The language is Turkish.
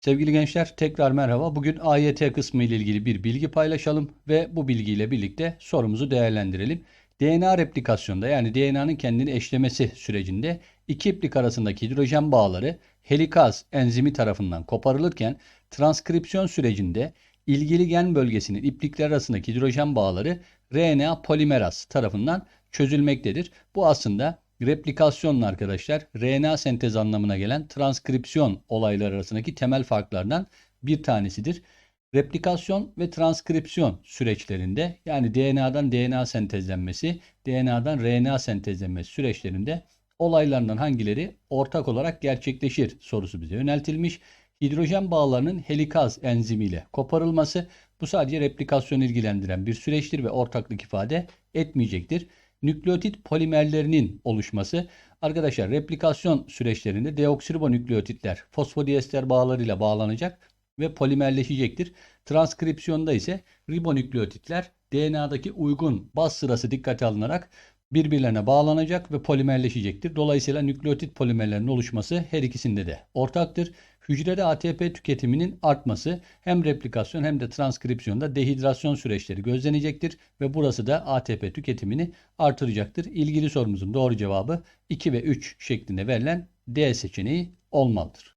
Sevgili gençler tekrar merhaba. Bugün AYT kısmı ile ilgili bir bilgi paylaşalım ve bu bilgiyle birlikte sorumuzu değerlendirelim. DNA replikasyonda yani DNA'nın kendini eşlemesi sürecinde iki iplik arasındaki hidrojen bağları helikaz enzimi tarafından koparılırken transkripsiyon sürecinde ilgili gen bölgesinin iplikler arasındaki hidrojen bağları RNA polimeraz tarafından çözülmektedir. Bu aslında replikasyonla arkadaşlar RNA sentez anlamına gelen transkripsiyon olayları arasındaki temel farklardan bir tanesidir. Replikasyon ve transkripsiyon süreçlerinde yani DNA'dan DNA sentezlenmesi, DNA'dan RNA sentezlenmesi süreçlerinde olaylarından hangileri ortak olarak gerçekleşir sorusu bize yöneltilmiş. Hidrojen bağlarının helikaz enzimiyle koparılması bu sadece replikasyonu ilgilendiren bir süreçtir ve ortaklık ifade etmeyecektir. Nükleotit polimerlerinin oluşması arkadaşlar replikasyon süreçlerinde deoksiribonükleotitler fosfodiester bağlarıyla bağlanacak ve polimerleşecektir. Transkripsiyonda ise ribonükleotitler DNA'daki uygun baz sırası dikkate alınarak birbirlerine bağlanacak ve polimerleşecektir. Dolayısıyla nükleotit polimerlerinin oluşması her ikisinde de ortaktır. Hücrede ATP tüketiminin artması hem replikasyon hem de transkripsiyonda dehidrasyon süreçleri gözlenecektir ve burası da ATP tüketimini artıracaktır. İlgili sorumuzun doğru cevabı 2 ve 3 şeklinde verilen D seçeneği olmalıdır.